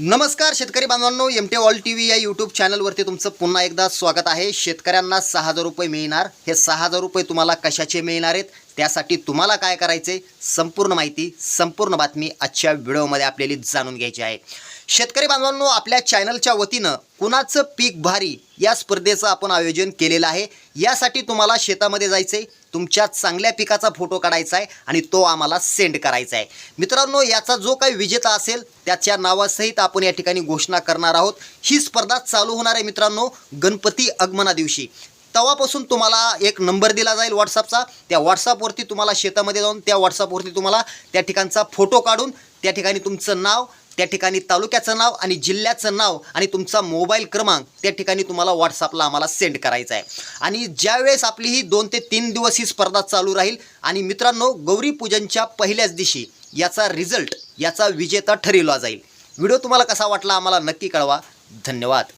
नमस्कार शेतकरी बांधवांनो M T all T V या यूट्यूब चॅनलवरती तुमचं पुन्हा एकदा स्वागत आहे. शेतकऱ्यांना सहा हजार रुपये मिळणार. हे सहा हजार रुपये तुम्हाला कशाचे मिळणार आहेत? त्यासाठी तुम्हाला काय करायचे संपूर्ण माहिती संपूर्ण बातमी आजच्या व्हिडिओमध्ये आपल्याला जाणून घ्यायची आहे. शेतकरी बांधवांनो आपल्या चॅनलच्या वतीनं कुणाचं पीक भारी या स्पर्धेचं आपण आयोजन केलेलं आहे. यासाठी तुम्हाला शेतामध्ये जायचं आहे तुमच्या चांगल्या पिकाचा फोटो काढायचा आहे आणि तो आम्हाला सेंड करायचा आहे. मित्रांनो याचा जो काही विजेता असेल त्याच्या नावासहित आपण या ठिकाणी घोषणा करणार आहोत. ही स्पर्धा चालू होणार आहे मित्रांनो गणपती आगमना दिवशी. तेव्हापासून तुम्हाला एक नंबर दिला जाईल व्हॉट्सअपचा त्या व्हॉट्सअपवरती तुम्हाला शेतामध्ये जाऊन त्या व्हॉट्सअपवरती तुम्हाला त्या ठिकाणचा फोटो काढून त्या ठिकाणी तुमचं नाव त्या ठिकाणी तालुक्याचं नाव आणि जिल्ह्याचं नाव आणि तुमचा मोबाईल क्रमांक त्या ठिकाणी तुम्हाला व्हॉट्सअपला आम्हाला सेंड करायचा आहे. आणि ज्यावेळेस आपली ही दोन ते तीन दिवस ही स्पर्धा चालू राहील आणि मित्रांनो गौरी पूजनच्या पहिल्याच दिवशी याचा रिझल्ट याचा विजेता ठरवला जाईल. व्हिडिओ तुम्हाला कसा वाटला आम्हाला नक्की कळवा. धन्यवाद.